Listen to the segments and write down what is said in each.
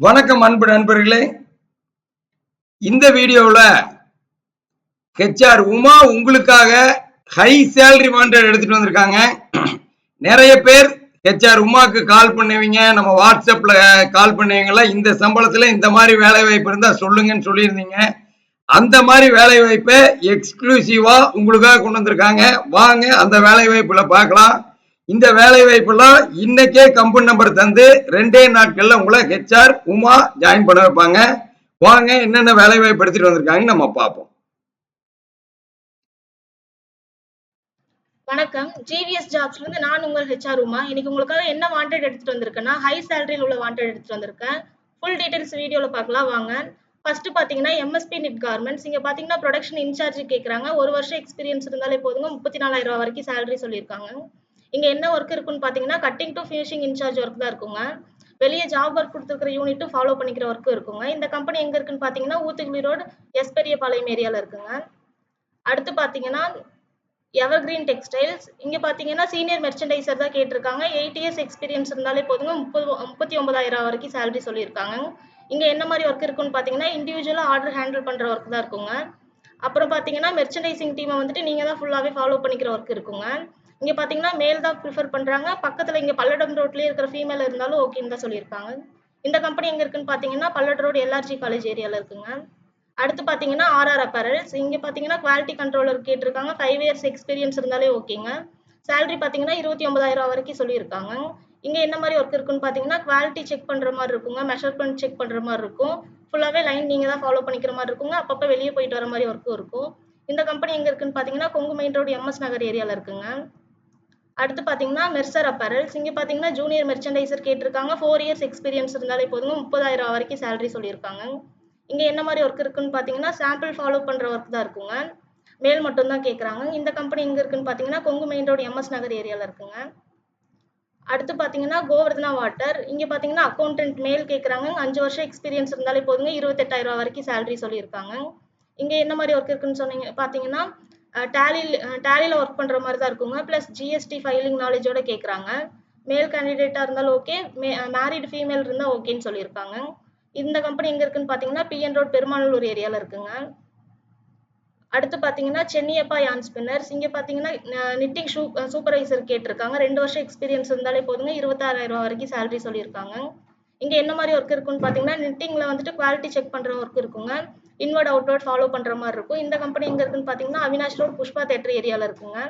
வணக்கம் அன்பு நண்பர்களே. இந்த வீடியோவில் ஹெச்ஆர் உமா உங்களுக்காக ஹை சேலரி வாண்டட் எடுத்துட்டு வந்திருக்காங்க. நிறைய பேர் ஹெச்ஆர் உமாக்கு கால் பண்ணுவீங்க. நம்ம வாட்ஸ்அப்பில் கால் பண்ணுவீங்களா இந்த சம்பளத்தில் இந்த மாதிரி வேலை வாய்ப்பு இருந்தால் சொல்லுங்கன்னு சொல்லியிருந்தீங்க. அந்த மாதிரி வேலை வாய்ப்பை எக்ஸ்க்ளூசிவாக உங்களுக்காக கொண்டு வந்திருக்காங்க. வாங்க அந்த வேலை வாய்ப்பில் பார்க்கலாம். இந்த வேலை வாய்ப்பெல்லாம் இன்னைக்கே கம்பெனி நம்பர் தந்து ரெண்டே நாட்கள்ல உங்களை ஹெச்ஆர் உமா ஜாயின் பண்ண வைப்பாங்க. வாங்க என்னென்ன வேலை வாய்ப்பு எடுத்துட்டு வந்திருக்காங்கன்னு நம்ம பார்ப்போம். வணக்கம். ஜிவிஎஸ் ஜாப்ஸ்ல இருந்து நான் உங்கள் ஹெச்ஆர் உமா. இன்னைக்கு உங்களுக்காக என்ன வாண்டட் எடுத்துட்டு வந்திருக்கேன்னா ஹை சேலரியில் உள்ள வாண்டட் எடுத்துட்டு வந்திருக்கேன். ஃபுல் டீடைல்ஸ் வீடியோல பார்க்கலாம் வாங்க. ஃபர்ஸ்ட் பாத்தீங்கன்னா எம்எஸ்பி நிட் கார்மெண்ட்ஸ் இங்க பாத்தீங்கன்னா ப்ரொடக்ஷன் இன்சார்ஜ் கேட்குறாங்க ஒரு வருஷம் எக்ஸ்பீரியன்ஸ் இருந்தாலே போதுங்க. முப்பத்தி நாலாயிரம் ரூபாய் வரைக்கும் சேலரி சொல்லியிருக்காங்க. இங்க என்ன ஒர்க் இருக்குன்னு பாத்தீங்கன்னா cutting to finishing in charge work தான் இருக்குங்க. வெளியே ஜாப் ஒர்க் கொடுத்துருக்கிற யூனிட்டும் ஃபாலோ பண்ணிக்கிற ஒர்க்கும் இருக்குங்க. இந்த கம்பெனி எங்க இருக்குன்னு பாத்தீங்கன்னா ஊத்துக்குளி ரோடு எஸ் பெரியபாளையம் ஏரியால இருக்குங்க. அடுத்து பாத்தீங்கன்னா எவர் கிரீன் டெக்ஸ்டைல்ஸ் இங்க பாத்தீங்கன்னா சீனியர் மெர்ச்சன்டைசர் தான் கேட்டிருக்காங்க. எயிட் இயர்ஸ் எக்ஸ்பீரியன்ஸ் இருந்தாலே போதுங்க. முப்பது முப்பத்தி ஒன்பதாயிரம் வரைக்கும் சேலரி சொல்லியிருக்காங்க. இங்க என்ன மாதிரி ஒர்க் இருக்குன்னு பாத்தீங்கன்னா இண்டிவிஜுவலா ஆர்டர் ஹேண்டில் பண்ற ஒர்க் தான் இருக்குங்க. அப்புறம் பாத்தீங்கன்னா மெர்ச்சன்டைசிங் டீமை வந்துட்டு நீங்க தான் ஃபுல்லாவே ஃபாலோ பண்ணிக்கிற ஒர்க் இருக்குங்க. இங்க பாத்தீங்கன்னா மேல் தான் ப்ரிஃபர் பண்றாங்க. பக்கத்துல இங்க பல்லடம் ரோட்லயே இருக்கிற ஃபீமேல் இருந்தாலும் ஓகேன்னு தான் சொல்லியிருக்காங்க. இந்த கம்பெனி எங்க இருக்குன்னு பாத்தீங்கன்னா பல்லடம் ரோடு எல்ஆர்ஜி காலேஜ் ஏரியால இருக்குங்க. அடுத்து பாத்தீங்கன்னா ஆர்ஆர் அப்பரல்ஸ் இங்க பாத்தீங்கன்னா குவாலிட்டி கண்ட்ரோலர் கேட்டிருக்காங்க. ஃபைவ் இயர்ஸ் எக்ஸ்பீரியன்ஸ் இருந்தாலே ஓகேங்க சேலரி பாத்தீங்கன்னா இருபத்தி ஒன்பதாயிரம் ரூபாய் வரைக்கும் சொல்லியிருக்காங்க. இங்க என்ன மாதிரி ஒர்க் இருக்குன்னு பாத்தீங்கன்னா குவாலிட்டி செக் பண்ற மாதிரி இருக்குங்க. மெஷர்மெண்ட் செக் பண்ற மாதிரி இருக்கும். ஃபுல்லாவே லைன் நீங்க தான் ஃபாலோ பண்ணிக்கிற மாதிரி இருக்குங்க. அப்பப்ப வெளியே போயிட்டு வர மாதிரி ஒர்க்கும் இருக்கும். இந்த கம்பெனி எங்க இருக்குன்னு பாத்தீங்கன்னா Kongu main road MS Nagar ஏரியால இருக்குங்க. அடுத்து பார்த்தீங்கன்னா மெர்சர் அப்பரல்ஸ் இங்கே பார்த்தீங்கன்னா ஜூனியர் மெர்ச்சன்டைசர் கேட்டிருக்காங்க. ஃபோர் இயர்ஸ் எக்ஸ்பீரியன்ஸ் இருந்தாலே போதுங்க. முப்பதாயிரம் வரைக்கும் சேலரி சொல்லியிருக்காங்க. இங்கே என்ன மாதிரி ஒர்க் இருக்குன்னு பார்த்தீங்கன்னா சாம்பிள் ஃபாலோ பண்ணுற ஒர்க் தான் இருக்குங்க. மேல் மட்டும்தான் கேட்குறாங்க இந்த கம்பெனி எங்கே இருக்குன்னு பார்த்தீங்கன்னா Kongu main road MS Nagar ஏரியாவில் இருக்குங்க. அடுத்து பார்த்தீங்கன்னா கோவர்தனா வாட்டர் இங்கே பார்த்தீங்கன்னா அக்கௌண்டன்ட் மேல் கேட்குறாங்க அஞ்சு வருஷம் எக்ஸ்பீரியன்ஸ் இருந்தாலே போதுங்க. இருபத்தெட்டாயிரம் ரூபா வரைக்கும் சேலரி சொல்லியிருக்காங்க. இங்கே என்ன மாதிரி ஒர்க் இருக்குன்னு சொன்னீங்க பார்த்தீங்கன்னா டேலி டேலியில் ஒர்க் பண்ணுற மாதிரி தான் இருக்குங்க. ப்ளஸ் ஜிஎஸ்டி ஃபைலிங் நாலேஜோட கேட்குறாங்க மேல் கேண்டிடேட்டாக இருந்தாலும் ஓகே மே மேரிடு ஃபீமேல் இருந்தால் ஓகேன்னு சொல்லியிருக்காங்க. இந்த கம்பெனி எங்கே இருக்குன்னு பார்த்தீங்கன்னா பிஎன் ரோட் பெருமாநல்லூர் ஏரியாவில் இருக்குங்க. அடுத்து பார்த்தீங்கன்னா சென்னியப்பா யான் ஸ்பின்னர்ஸ் இங்கே பார்த்தீங்கன்னா நிட்டிங் ஷூ சூப்பர்வைசர் கேட்டிருக்காங்க. ரெண்டு வருஷம் எக்ஸ்பீரியன்ஸ் இருந்தாலே போதுங்க. இருபத்தாறாயிரம் ரூபா வரைக்கும் சேலரி சொல்லியிருக்காங்க. இங்கே என்ன மாதிரி ஒர்க் இருக்குன்னு பார்த்தீங்கன்னா நிட்டிங்கில் வந்துட்டு குவாலிட்டி செக் பண்ணுற ஒர்க் இருக்குங்க. இன்வர்ட் அவுட்வர்ட் ஃபாலோ பண்ற மாதிரி இருக்கும். இந்த கம்பெனி எங்க இருக்குன்னு பாத்தீங்கன்னா அவினாஷ் ரோட் புஷ்பா தேட்டர் ஏரியால இருக்குங்க.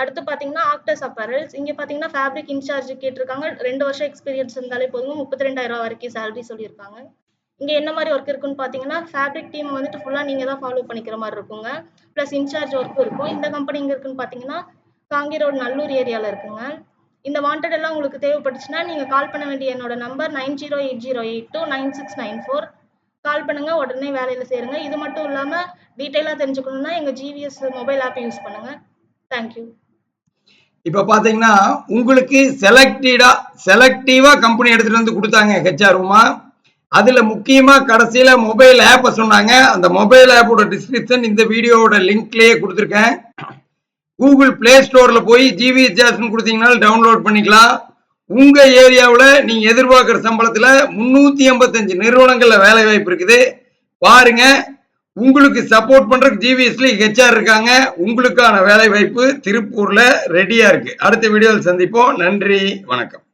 அடுத்து பாத்தீங்கன்னா ஆக்டர்ஸ் அப்பரல்ஸ் இங்க பாத்தீங்கன்னா ஃபேப்ரிக் இன்சார்ஜ் கேட்டிருக்காங்க. ரெண்டு வருஷம் எக்ஸ்பீரியன்ஸ் இருந்தாலே போதுங்க. முப்பத்தி ரெண்டாயிரம் ரூபாய் வரைக்கும் சேலரி சொல்லியிருக்காங்க. இங்க என்ன மாதிரி ஒர்க் இருக்குன்னு பாத்தீங்கன்னா ஃபேப்ரிக் டீம் வந்துட்டு ஃபுல்லா நீங்க தான் ஃபாலோ பண்ணிக்கிற மாதிரி இருக்குங்க. பிளஸ் இன்சார்ஜ் ஒர்க் இருக்கும். இந்த கம்பெனி இங்கே இருக்குன்னு பாத்தீங்கன்னா காங்கி ரோடு நல்லூர் ஏரியால இருக்குங்க. இந்த வாண்டட் எல்லாம் உங்களுக்கு தேவைப்பட்டுச்சுன்னா நீங்க கால் பண்ண வேண்டிய என்னோட number nine zero eight zero eight two nine six nine four. Call பண்ணுங்க உடனே வேலையில சேருங்க. இது மட்டும் இல்லாம டீட்டெயிலா தெரிஞ்சுக்கணும்னா எங்க ஜிவிஎஸ் மொபைல் ஆப் யூஸ் பண்ணுங்க. தேங்க்யூ இப்ப பாத்தீங்கன்னா உங்களுக்கு செலக்டடா செலக்டிவா கம்பெனி எடுத்துட்டு வந்து கொடுத்தாங்க ஹெச்ஆர் உமா. அதுல முக்கியமா கடைசியில மொபைல் ஆப்பை சொன்னாங்க. அந்த மொபைல் ஆப்போட டிஸ்கிரிப்ஷன் இந்த வீடியோவோட லிங்க்லயே கொடுத்துருக்கேன். கூகுள் பிளே ஸ்டோர்ல போய் ஜிவி ஜாஸ்ன்னு கொடுத்தீங்கன்னா டவுன்லோட் பண்ணிக்கலாம். உங்க ஏரியாவில் நீங்க எதிர்பார்க்குற சம்பளத்துல முன்னூத்தி எண்பத்தஞ்சு நிறுவனங்கள்ல வேலை வாய்ப்பு இருக்குது. பாருங்க உங்களுக்கு சப்போர்ட் பண்றதுக்கு ஜிவிஎஸ்ல ஹெச்ஆர் இருக்காங்க. உங்களுக்கான வேலை வாய்ப்பு திருப்பூர்ல ரெடியா இருக்கு. அடுத்த வீடியோவில் சந்திப்போம். நன்றி வணக்கம்.